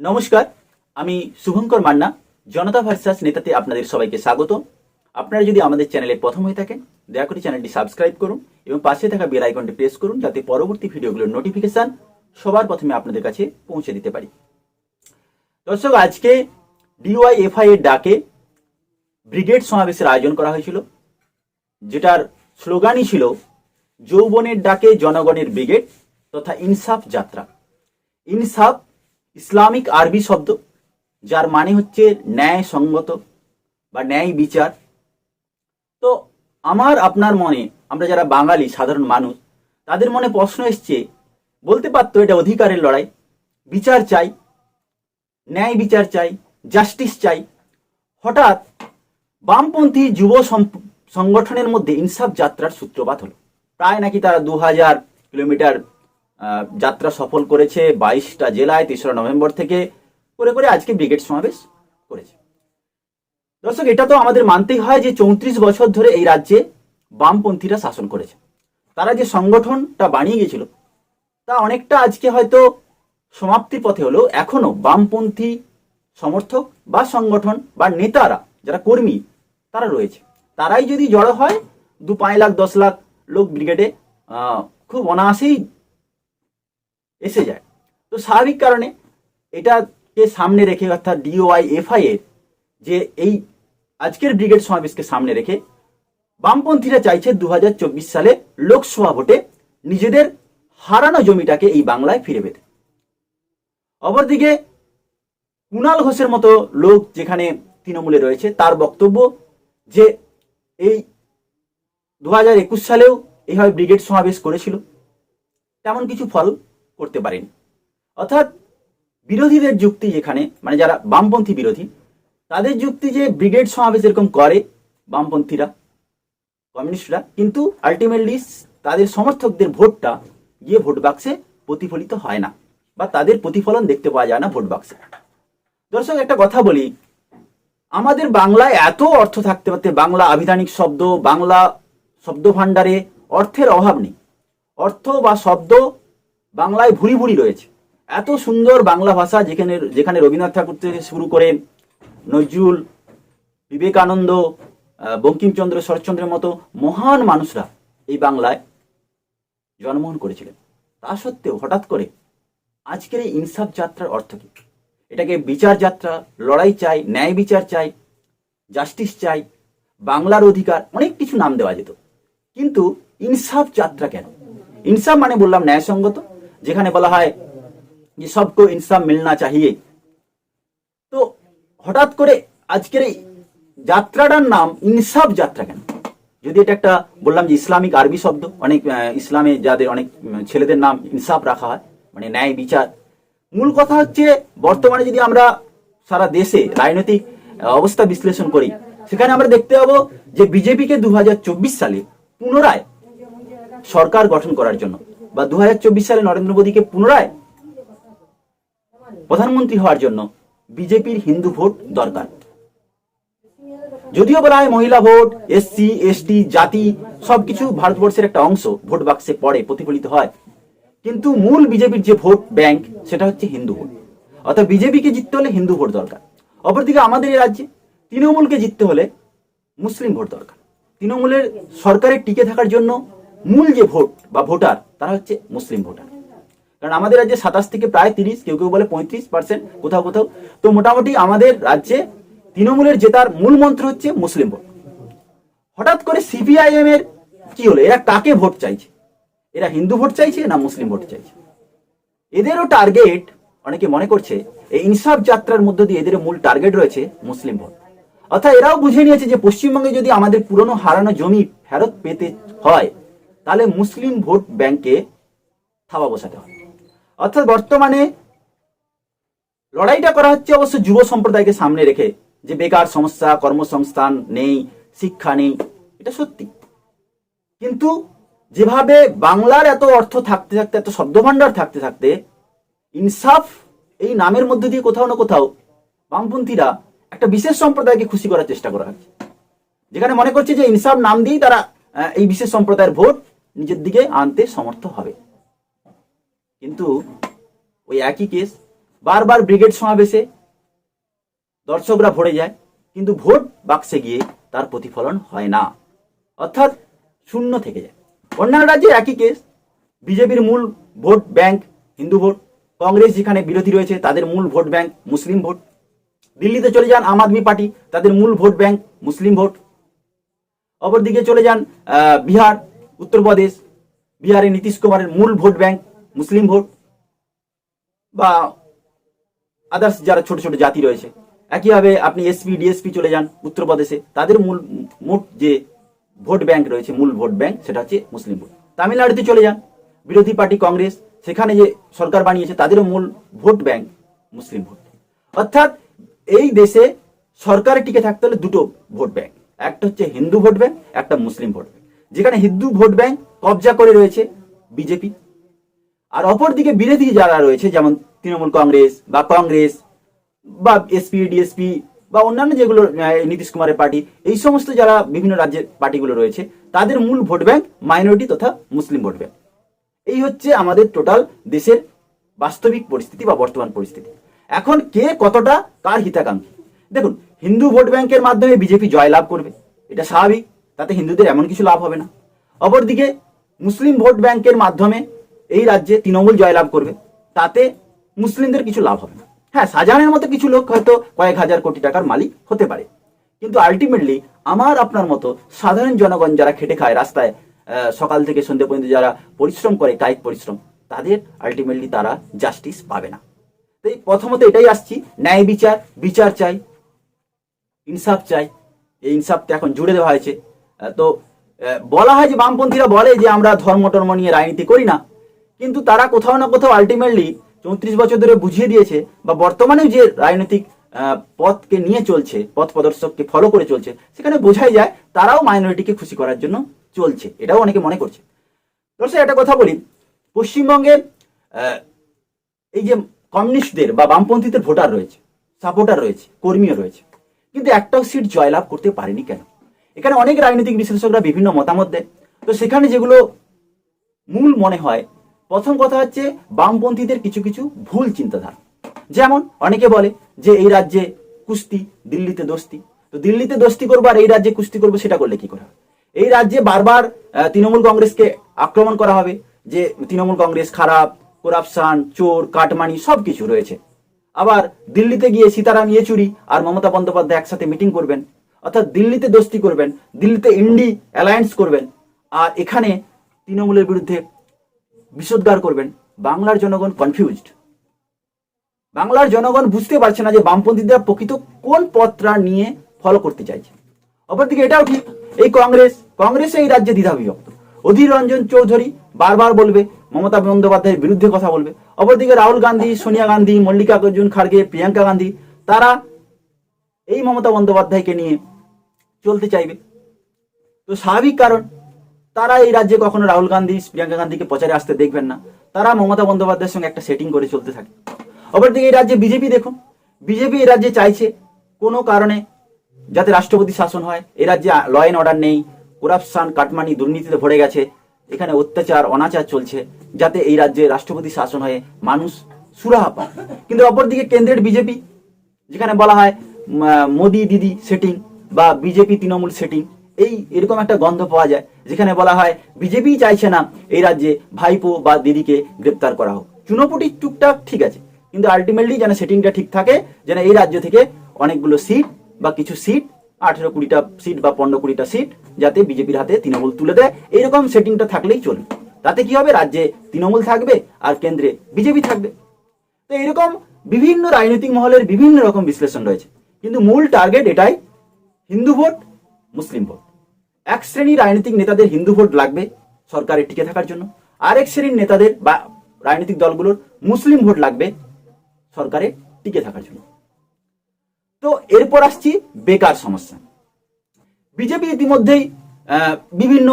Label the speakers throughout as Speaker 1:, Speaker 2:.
Speaker 1: নমস্কার, আমি শুভঙ্কর মান্না, জনতা ভার্সাস নেতাতে আপনাদের সবাইকে স্বাগত। আপনারা যদি আমাদের চ্যানেলে প্রথম হয়ে থাকেন, দয়া করে চ্যানেলটি সাবস্ক্রাইব করুন এবং পাশে থাকা বেল আইকনটি প্রেস করুন যাতে পরবর্তী ভিডিওগুলোর নোটিফিকেশান সবার প্রথমে আপনাদের কাছে পৌঁছে দিতে পারি। দর্শক, আজকে ডিওয়াইএফআই এর ডাকে ব্রিগেড সমাবেশের আয়োজন করা হয়েছিল, যেটার স্লোগানই ছিল, যৌবনের ডাকে জনগণের ব্রিগেড তথা ইনসাফ যাত্রা। ইনসাফ ইসলামিক আরবি শব্দ, যার মানে হচ্ছে ন্যায় সঙ্গত বা ন্যায় বিচার। তো আমার, আপনার মনে, আমরা যারা বাঙালি, সাধারণ মানুষ, তাদের মনে প্রশ্ন এসছে, বলতে পারতো এটা অধিকারের লড়াই, বিচার চাই, ন্যায় বিচার চাই, জাস্টিস চাই। হঠাৎ বামপন্থী যুব সংগঠনের মধ্যে ইনসাফ যাত্রার সূত্রপাত হলো। প্রায় নাকি তারা দু হাজার কিলোমিটার যাত্রা সফল করেছে বাইশটা জেলায় তেসরা নভেম্বর থেকে। করে করে আজকে ব্রিগেড সমাবেশ করেছে। দর্শক, এটা তো আমাদের মানতেই হয় যে চৌত্রিশ বছর ধরে এই রাজ্যে বামপন্থীরা শাসন করেছে। তারা যে সংগঠনটা বানিয়ে গেছিল তা অনেকটা আজকে হয়তো সমাপ্তির পথে হলেও এখনও বামপন্থী সমর্থক বা সংগঠন বা নেতারা, যারা কর্মী, তারা রয়েছে। তারাই যদি জড়ো হয়, দু পাঁচ লাখ, দশ লাখ লোক ব্রিগেডে খুব অনায়াসেই এসে যায়। তো স্বাভাবিক কারণে এটাকে সামনে রেখে অর্থাৎ ডিওআই এফআই এর যে এই আজকের ব্রিগেড সমাবেশকে সামনে রেখে বামপন্থীরা চাইছে দু হাজার চব্বিশ সালে লোকসভা ভোটে নিজেদের হারানো জমিটাকে এই বাংলায় ফিরে পেতে। অপরদিকে কুণাল ঘোষের মতো লোক যেখানে তৃণমূলে রয়েছে, তার বক্তব্য যে এই দু সালেও এইভাবে ব্রিগেড সমাবেশ করেছিল, তেমন কিছু ফল করতে পারেনি। অর্থাৎ বিরোধীদের যুক্তি যেখানে মানে যারা বামপন্থী বিরোধী, তাদের যুক্তি যে ব্রিগেড সমাবেশ এরকম করে বামপন্থীরা, কমিউনিস্টরা, কিন্তু আলটিমেটলি তাদের সমর্থকদের ভোটটা গিয়ে ভোট বাক্সে প্রতিফলিত হয় না বা তাদের প্রতিফলন দেখতে পাওয়া যায় না ভোট বাক্সে। দর্শক, একটা কথা বলি, আমাদের বাংলায় এত অর্থ থাকতে পারতে, বাংলা আবিধানিক শব্দ, বাংলা শব্দ ভাণ্ডারে অর্থের অভাব নেই। অর্থ বা শব্দ বাংলায় ভুরি ভুরি রয়েছে। এত সুন্দর বাংলা ভাষা যেখানে যেখানে রবীন্দ্রনাথ ঠাকুর থেকে শুরু করে নজরুল, বিবেকানন্দ বঙ্কিমচন্দ্র, শরৎচন্দ্রের মতো মহান মানুষরা এই বাংলায় জন্মগ্রহণ করেছিলেন। তা সত্ত্বেও হঠাৎ করে আজকের এই ইনসাফ যাত্রার অর্থ কি? এটাকে বিচার যাত্রা, লড়াই চাই, ন্যায় বিচার চাই, জাস্টিস চাই, বাংলার অধিকার, অনেক কিছু নাম দেওয়া যেত। কিন্তু ইনসাফ যাত্রা কেন? ইনসাফ মানে বললাম ন্যায়সঙ্গত যেখানে বলা হয় যে সবকো ইনসাফ মিলনা চাহিয়ে। তো হঠাৎ করে আজকের এই যাত্রাটার নাম ইনসাফ যাত্রা কেন? যদি এটা একটা বললাম যে ইসলামিক আরবি শব্দ, অনেক ইসলামে যাদের অনেক ছেলেদের নাম ইনসাফ রাখা হয় মানে ন্যায় বিচার। মূল কথা হচ্ছে বর্তমানে যদি আমরা সারা দেশে রাজনৈতিক অবস্থা বিশ্লেষণ করি, সেখানে আমরা দেখতে পাবো যে বিজেপিকে দু হাজার চব্বিশ সালে পুনরায় সরকার গঠন করার জন্য বা দু হাজার চব্বিশ সালে নরেন্দ্র মোদীকে পুনরায় প্রধানমন্ত্রী হওয়ার জন্য বিজেপির হিন্দু ভোট দরকার। যদিও বলা হয় মহিলা ভোট, এসসি, এসটি, জাতি সবকিছু ভারতবর্ষের একটা অংশ, ভোট বাক্সে পড়ে, প্রতিফলিত হয়। কিন্তু মূল বিজেপির যে ভোট ব্যাংক, সেটা হচ্ছে হিন্দু ভোট। অর্থাৎ বিজেপিকে জিততে হলে হিন্দু ভোট দরকার। অপরদিকে আমাদের এই রাজ্যে তৃণমূলকে জিততে হলে মুসলিম ভোট দরকার। তৃণমূলের সরকারের টিকে থাকার জন্য মূল যে ভোট বা ভোটার তারা হচ্ছে মুসলিম ভোটার। কারণ আমাদের রাজ্যে সাতাশ থেকে প্রায় তিরিশ, কেউ কেউ বলে পঁয়ত্রিশ পার্সেন্ট কোথাও কোথাও। তো মোটামুটি আমাদের রাজ্যে তৃণমূলের জেতার মূল মন্ত্র হচ্ছে মুসলিম ভোট। হঠাৎ করে সিপিআইএম এর কি হলো? এরা কাকে ভোট চাইছে? এরা হিন্দু ভোট চাইছে না মুসলিম ভোট চাইছে? এদেরও টার্গেট অনেকে মনে করছে, এই ইনসাফ যাত্রার মধ্য দিয়ে এদের মূল টার্গেট রয়েছে মুসলিম ভোট। অর্থাৎ এরাও বুঝে নিয়েছে যে পশ্চিমবঙ্গে যদি আমাদের পুরনো হারানো জমি ফেরত পেতে হয় তাহলে মুসলিম ভোট ব্যাংকে থাবা বসাতে হয়। অর্থাৎ বর্তমানে লড়াইটা করা হচ্ছে অবশ্য যুব সম্প্রদায়কে সামনে রেখে যে বেকার সমস্যা, কর্মসংস্থান নেই, শিক্ষা নেই, এটা সত্যি। কিন্তু যেভাবে বাংলার এত অর্থ থাকতে থাকতে, এত শব্দভাণ্ডার থাকতে থাকতে, ইনসাফ এই নামের মধ্যে দিয়ে কোথাও না কোথাও বামপন্থীরা একটা বিশেষ সম্প্রদায়কে খুশি করার চেষ্টা করা হচ্ছে। যেখানে মনে করছে যে ইনসাফ নাম দিয়েই তারা এই বিশেষ সম্প্রদায়ের ভোট নিজের দিকে আনতে সমর্থ হবে। কিন্তু ওই একই কেস বারবার ব্রিগেড সমাবেশে দর্শকরা ভরে যায়, কিন্তু ভোট বাক্সে গিয়ে তার প্রতিফলন হয় না। অর্থাৎ শূন্য থেকে যায়। অন্যান্য রাজ্যে একই কেস বিজেপির মূল vote bank Hindu vote, Congress যেখানে বিরোধী রয়েছে, তাদের মূল ভোট ব্যাংক মুসলিম ভোট। দিল্লিতে চলে যান আম আদমি পার্টি, তাদের মূল ভোট ব্যাংক মুসলিম ভোট। অপরদিকে চলে যান বিহার উত্তরপ্রদেশ বিহারে নীতিশ কুমারের মূল ভোট ব্যাংক, মুসলিম ভোট, বা আদার্স যারা ছোট ছোট জাতি রয়েছে। একইভাবে আপনি এসপি ডিএসপি চলে যান উত্তরপ্রদেশে তাদের মূল, মোট যে ভোট ব্যাংক রয়েছে, মূল ভোট ব্যাংক, সেটা হচ্ছে মুসলিম ভোট। তামিলনাড়ুতে চলে যান, বিরোধী পার্টি কংগ্রেস, সেখানে যে সরকার বানিয়েছে, তাদেরও মূল ভোট ব্যাংক মুসলিম ভোট। অর্থাৎ এই দেশে সরকারে টিকে থাকতে হলে দুটো ভোট ব্যাংক, একটা হচ্ছে হিন্দু ভোট ব্যাংক, একটা মুসলিম ভোট ব্যাংক। যেখানে হিন্দু ভোট ব্যাংক কবজা করে রয়েছে বিজেপি। আর অপরদিকে বিরোধী যারা রয়েছে, যেমন তৃণমূল কংগ্রেস বা কংগ্রেস বা এসপি ডিএসপি বা অন্যান্য যেগুলো নীতিশ কুমারের পার্টি, এই সমস্ত যারা বিভিন্ন রাজ্যের পার্টিগুলো রয়েছে, তাদের মূল ভোট ব্যাংক মাইনরিটি তথা মুসলিম ভোট ব্যাংক। এই হচ্ছে আমাদের টোটাল দেশের বাস্তবিক পরিস্থিতি বা বর্তমান পরিস্থিতি। এখন কে কতটা, কার হিতাকাঙ্ক্ষী? দেখুন, হিন্দু ভোট ব্যাংকের মাধ্যমে বিজেপি জয় লাভ করবে, এটা স্বাভাবিক। তাতে হিন্দুদের এমন কিছু লাভ হবে না। অপরদিকে, মুসলিম ভোট ব্যাংকের মাধ্যমে এই রাজ্যে তৃণমূল জয়লাভ করবে, তাতে মুসলিমদের কিছু লাভ হবে না। হ্যাঁ শাহজাহানের মতো কিছু লোক হয়তো কয়েক হাজার কোটি টাকার মালিক হতে পারে। কিন্তু আলটিমেটলি আমার, আপনার মতো সাধারণ জনগণ যারা খেটে খায় রাস্তায় সকাল থেকে সন্ধ্যে পর্যন্ত যারা পরিশ্রম করে কায়িক পরিশ্রম, তাদের আলটিমেটলি তারা জাস্টিস পাবে না। তাই প্রথমত এটাই আসছি, ন্যায় বিচার বিচার চাই, ইনসাফ চাই। এই ইনসাফটা এখন জুড়ে দেওয়া হয়েছে। তো বলা হয় যে বামপন্থীরা বলে যে আমরা ধর্ম টর্ম নিয়ে রাজনীতি করি না। কিন্তু তারা কোথাও না কোথাও আলটিমেটলি চৌত্রিশ বছর ধরে বুঝিয়ে দিয়েছে বা বর্তমানেও যে রাজনৈতিক পথকে নিয়ে চলছে, পথ প্রদর্শককে ফলো করে চলছে, সেখানে বোঝাই যায় তারাও মাইনরিটিকে খুশি করার জন্য চলছে। এটাও অনেকে মনে করছে। দর্শক, একটা কথা বলি। পশ্চিমবঙ্গে এই যে কমিউনিস্টদের বা বামপন্থীদের ভোটার রয়েছে সাপোর্টার রয়েছে, কর্মীও রয়েছে, কিন্তু একটাও সিট জয়লাভ করতে পারেনি কেন? এখানে অনেক রাজনৈতিক বিশ্লেষকরা বিভিন্ন মতামত দেয় তো সেখানে যেগুলো মূল মনে হয়, প্রথম কথা হচ্ছে বামপন্থীদের কিছু কিছু ভুল চিন্তাধারা। যেমন অনেকে বলে যে এই রাজ্যে কুস্তি, দিল্লিতে দোস্তি। তো দিল্লিতে দোস্তি করব আর এই রাজ্যে কুস্তি করব, সেটা করলে কি করে? এই রাজ্যে বারবার তৃণমূল কংগ্রেসকে আক্রমণ করা হবে যে তৃণমূল কংগ্রেস খারাপ, করাপশন, চোর, কাটমানি সব কিছু রয়েছে। আবার দিল্লিতে গিয়ে সীতারাম ইয়েচুরি আর মমতা বন্দ্যোপাধ্যায় একসাথে মিটিং করবেন। অর্থাৎ দিল্লিতে দোস্তি করবেন, দিল্লিতে ইন্ডি অ্যালায়েন্স করবেন, আর এখানে তৃণমূলের বিরুদ্ধে বিষোদ্গার করবেন, বাংলার জনগণ কনফিউজড বাংলার জনগণ বুঝতে পারছে না যে বামপন্থীরা প্রকৃত কোন পথটা নিয়ে ফলো করতে চাইছে। অপরদিকে এটাও ঠিক, এই কংগ্রেস, কংগ্রেসে এই রাজ্যে দ্বিধা বিভক্ত অধীর রঞ্জন চৌধুরী বারবার বলবে, মমতা বন্দ্যোপাধ্যায়ের বিরুদ্ধে কথা বলবে। অপরদিকে রাহুল গান্ধী, সোনিয়া গান্ধী মল্লিকার্জুন খাড়গে, প্রিয়াঙ্কা গান্ধী, তারা এই মমতা বন্দ্যোপাধ্যায়কে নিয়ে চলতে চাইবে। তো স্বাভাবিক কারণ, তারা এই রাজ্যে কখনো রাহুল গান্ধী, প্রিয়াঙ্কা গান্ধীকে প্রচারে আসতে দেখবেন না। তারা মমতা বন্দ্যোপাধ্যায়ের সঙ্গে একটা সেটিং করে চলতে থাকে। অপরদিকে এই রাজ্যে বিজেপি দেখুন, বিজেপি এই রাজ্যে চাইছে কোনো কারণে যাতে রাষ্ট্রপতি শাসন হয়। এই রাজ্যে ল অ্যান্ড অর্ডার নেই করাপশন কাটমানি দুর্নীতিতে ভরে গেছে, এখানে অত্যাচার, অনাচার চলছে, যাতে এই রাজ্যে রাষ্ট্রপতি শাসন হয়ে মানুষ সুরাহা পায়। কিন্তু অপরদিকে কেন্দ্রের বিজেপি, যেখানে বলা হয় মোদি দিদি সেটিং বা বিজেপি তৃণমূল সেটিং এই এরকম একটা গন্ধ পাওয়া যায়, যেখানে বলা হয় বিজেপি চাইছে না এই রাজ্যে ভাইপো বা দিদিকে গ্রেপ্তার করা হোক। চুনোপুটি টুকটাক ঠিক আছে, কিন্তু আলটিমেটলি যেন সেটিংটা ঠিক থাকে, যেন এই রাজ্য থেকে অনেকগুলো সিট বা কিছু সিট আঠেরো কুড়িটা সিট বা পনেরো কুড়িটা সিট যাতে বিজেপির হাতে তৃণমূল তুলে দেয়, এইরকম সেটিংটা থাকলেই চলবে। তাতে কি হবে? রাজ্যে তৃণমূল থাকবে আর কেন্দ্রে বিজেপি থাকবে। তো এরকম বিভিন্ন রাজনৈতিক মহলের বিভিন্ন রকম বিশ্লেষণ রয়েছে। কিন্তু মূল টার্গেট এটাই হিন্দু ভোট, মুসলিম ভোট। এক শ্রেণির রাজনৈতিক নেতাদের হিন্দু ভোট লাগবে সরকারে টিকে থাকার জন্য। আরেক শ্রেণির নেতাদের বা রাজনৈতিক দলগুলোর মুসলিম ভোট লাগবে সরকারে টিকে থাকার জন্য। তো এরপর আসছি বেকার সমস্যা। বিজেপি ইতিমধ্যেই বিভিন্ন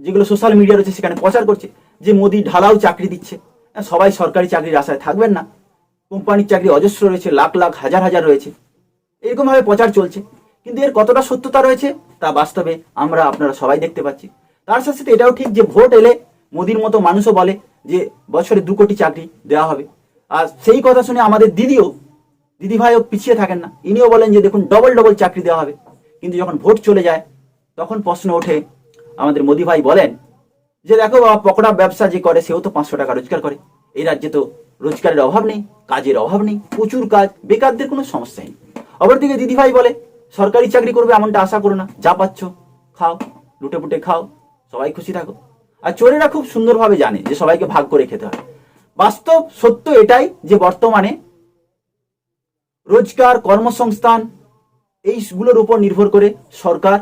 Speaker 1: যেগুলো সোশ্যাল মিডিয়া রয়েছে সেখানে প্রচার করছে যে মোদি ঢালাও চাকরি দিচ্ছে। সবাই সরকারি চাকরির আশায় থাকবেন না। কোম্পানির চাকরি অজস্র রয়েছে, লাখ লাখ, হাজার হাজার রয়েছে। এরকমভাবে প্রচার চলছে। কিন্তু এর কতটা সত্যতা রয়েছে, তা বাস্তবে আমরা আপনারা সবাই দেখতে পাচ্ছি। তার সাথে সাথে এটাও ঠিক যে ভোট এলে মোদির মতো মানুষও বলে যে বছরে দু কোটি চাকরি দেওয়া হবে। আর সেই কথা শুনে আমাদের দিদিও, দিদি ভাইও পিছিয়ে থাকেন না। ইনিও বলেন যে দেখুন ডবল ডবল চাকরি দেওয়া হবে। কিন্তু যখন ভোট চলে যায়, তখন প্রশ্ন ওঠে, আমাদের মোদি ভাই বলেন যে দেখো বাবা, পকোড়া ব্যবসা যে করে, সেও তো পাঁচশো টাকা রোজগার করে। এই রাজ্যে তো রোজগারের অভাব নেই, কাজের অভাব নেই, প্রচুর কাজ, বেকারদের কোনো সমস্যা নেই। অপরদিকে দিদিভাই বলে, সরকারি চাকরি করবে এমনটা আশা করো না। যা পাচ্ছ, খাও, লুটে পুটে খাও, সবাই খুশি থাকো। আর চোরেরা খুব সুন্দরভাবে জানে যে সবাইকে ভাগ করে খেতে হয়। বাস্তব সত্য এটাই যে বর্তমানে রোজগার, কর্মসংস্থান, এইগুলোর উপর নির্ভর করে সরকার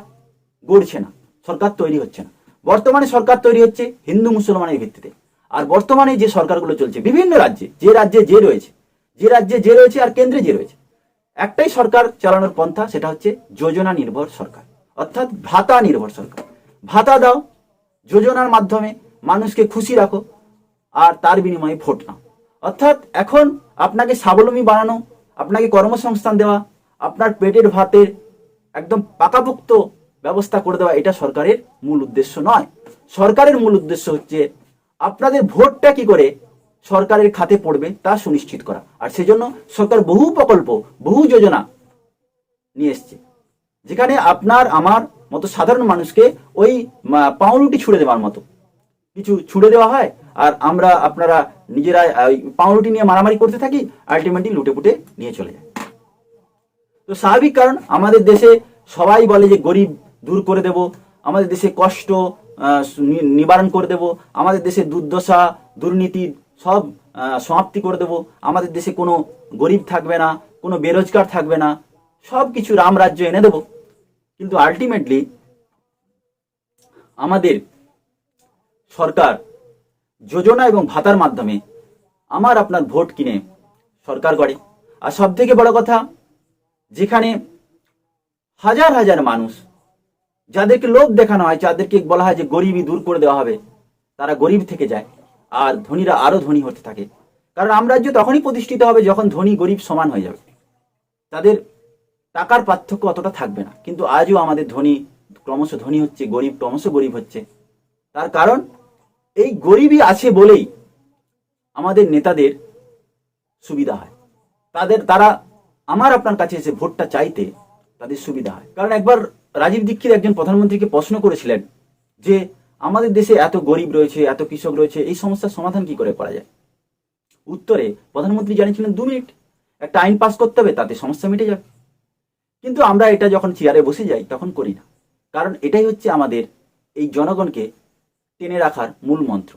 Speaker 1: গড়ছে না, সরকার তৈরি হচ্ছে না। বর্তমানে সরকার তৈরি হচ্ছে হিন্দু মুসলমানের ভিত্তিতে। আর বর্তমানে যে সরকারগুলো চলছে, বিভিন্ন রাজ্যে, যে রাজ্যে যে রয়েছে, যে রাজ্যে যে রয়েছে আর কেন্দ্রে যে রয়েছে একটাই সরকার চালানোর পন্থা, সেটা হচ্ছে যোজনা নির্ভর সরকার। অর্থাৎ ভাতা নির্ভর সরকার। ভাতা দাও, যোজনার মাধ্যমে মানুষকে খুশি রাখো, আর তার বিনিময়ে ভোট নাও। অর্থাৎ এখন আপনাকে স্বাবলম্বী বানানো, আপনাকে কর্মসংস্থান দেওয়া, আপনার পেটের ভাতের একদম পাকাপোক্ত ব্যবস্থা করে দেওয়া, এটা সরকারের মূল উদ্দেশ্য নয়। সরকারের মূল উদ্দেশ্য হচ্ছে, আপনাদের ভোটটা কি করে সরকারের খাতে পড়বে তা সুনিশ্চিত করা। আর সেজন্য সরকার বহু প্রকল্প, বহু যোজনা নিয়ে এসছে। যেখানে আপনার, আমার মতো সাধারণ মানুষকে ওই পাউরুটি ছুড়ে দেওয়ার মতো। কিছু ছুড়ে দেওয়া হয় আর আমরা আপনারা নিজেরা ওই পাউরুটি নিয়ে মারামারি করতে থাকি, আলটিমেটলি লুটে পুটে নিয়ে চলে যায়। তো স্বাভাবিক কারণ, আমাদের দেশে সবাই বলে যে গরিব দূর করে দেব, আমাদের দেশে কষ্ট নিবারণ করে দেব, আমাদের দেশে দুর্দশা, দুর্নীতি সব সমাপ্তি করে দেব। আমাদের দেশে কোনো গরিব থাকবে না, কোনো বেরোজগার থাকবে না। সব কিছু রামরাজ্য এনে দেব। কিন্তু আলটিমেটলি আমাদের সরকার যোজনা এবং ভাতার মাধ্যমে আমার আপনার ভোট কিনে সরকার করে আর সব থেকে বড় কথা, যেখানে হাজার হাজার মানুষ, যাদেরকে লোভ দেখানো হয়, যাদেরকে বলা হয় যে গরিবই দূর করে দেওয়া হবে, তারা গরিব থেকে যায়। আর ধনীরা আরও ধনী হতে থাকে। কারণ আমরাজ্য তখনই প্রতিষ্ঠিত হবে যখন ধনী গরিব সমান হয়ে যাবে। তাদের টাকার পার্থক্য অতটা থাকবে না। কিন্তু আজও আমাদের ধনী ক্রমশ ধনী হচ্ছে, গরিব ক্রমশ গরিব হচ্ছে। তার কারণ, এই গরিবই আছে বলেই আমাদের নেতাদের সুবিধা হয়। তাদের, তারা আমার আপনার কাছে এসে ভোটটা চাইতে তাদের সুবিধা হয়। কারণ একবার রাজীব দীক্ষিত একজন প্রধানমন্ত্রীকে প্রশ্ন করেছিলেন যে আমাদের দেশে এত গরিব রয়েছে, এত কৃষক রয়েছে, এই সমস্যার সমাধান কি করে করা যায়? উত্তরে প্রধানমন্ত্রী জানিয়েছিলেন, দু মিনিট, একটা আইন পাস করতে হবে, তাতে সমস্যা মিটে যাবে। কিন্তু আমরা এটা যখন চেয়ারে বসে যাই, তখন করি না। কারণ এটাই হচ্ছে আমাদের এই জনগণকে টেনে রাখার মূল মন্ত্র।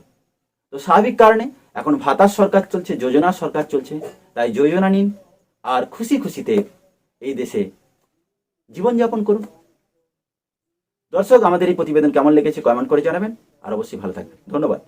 Speaker 1: তো স্বাভাবিক কারণে এখন ভাতার সরকার চলছে, যোজনার সরকার চলছে, তাই যোজনা নিন আর খুশি খুশিতে এই দেশে জীবনযাপন করুন। দর্শক আমাদের এই প্রতিবেদন কেমন লেগেছে কমেন্ট করে জানাবেন আর অবশ্যই ভালো থাকবেন। ধন্যবাদ।